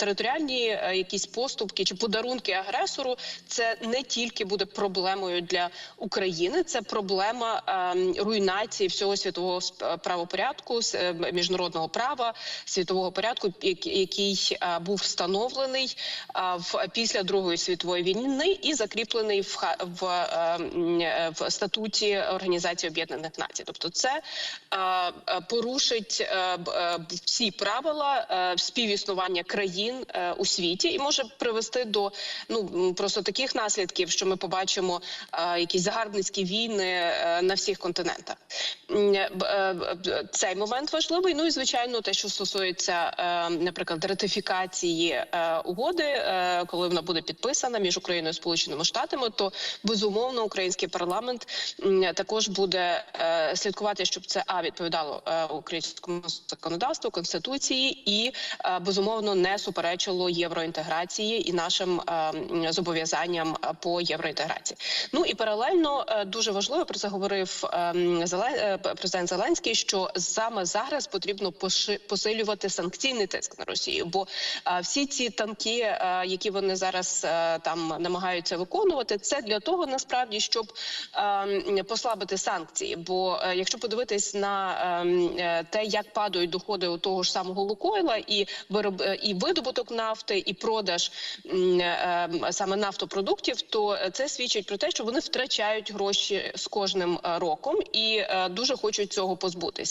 територіальні е, якісь поступки чи подарунки агресору, це не тільки буде проблемою для України, це проблема ем, руйнації всього світового сп- правопорядку, е, міжнародного права, світового порядку, який е, був встановлений е, в після Другої світової війни і закріплений в в, е, м, е, в статуті Організації Об'єднаних Націй. Тобто, це е, е, порушить е, е, всі правила е, співіснування країн е, у світі і може привести до ну просто таких наслідків, що ми побачимо е, якісь загарбницькі війни е, на всіх континентах. Е, б- е, Цей момент важливий. Ну і звичайно, те, що стосується, е, наприклад, ратифікації е, угоди, е, коли вона буде підписана між Україною і Сполученими Штатами, то безумовно український парламент також буде е, слідкувати, щоб це а відповідало е, українському законодавству, конституції і е, безумовно не суперечило євроінтеграції і нашим е, зобов'язанням е, по євроінтеграції. Ну і паралельно е, дуже важливо про це говорив е, Зелен... е, президент Зеленський, що саме зараз потрібно посилювати санкційний тиск на Росію, бо всі ці танки, е, які вони зараз е, там намагаються виконувати, це для того насправді, щоб е, послабити санкції. Бо якщо подивитись на те, як падають доходи у того ж самого Лукойла, і вироб і видобуток нафти, і продаж саме нафтопродуктів, то це свідчить про те, що вони втрачають гроші з кожним роком і е, дуже хочуть цього позбутися.